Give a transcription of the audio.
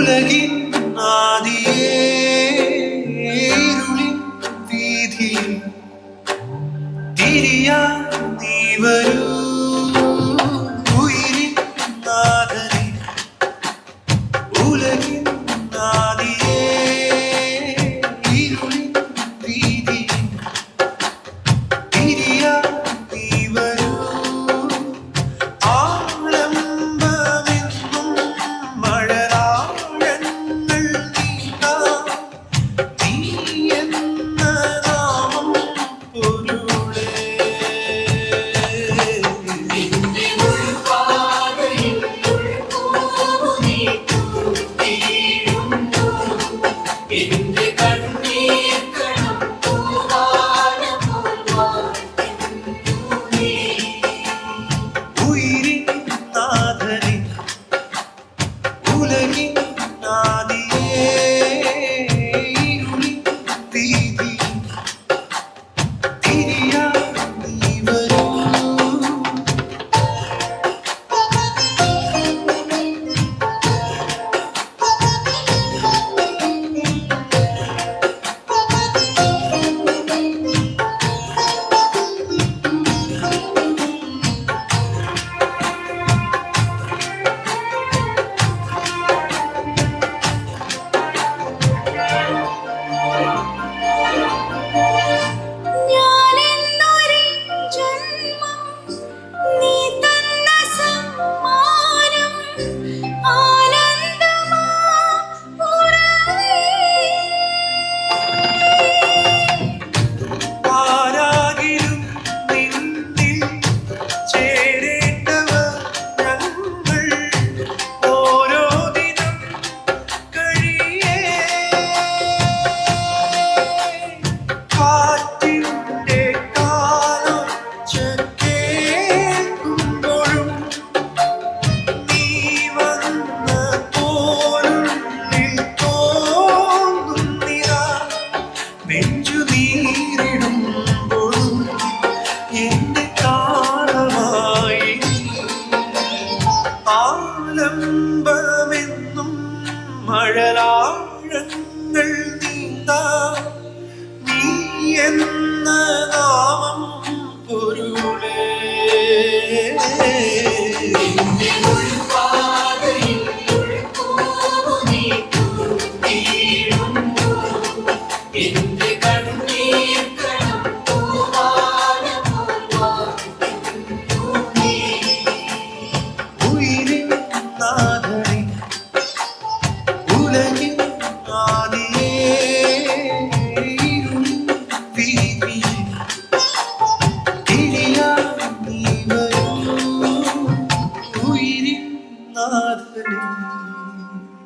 ഉലകിൻ ആദിയേരുളിൻ വീതിയിൽ തിരിയാ നീ വരൂ. Yeah.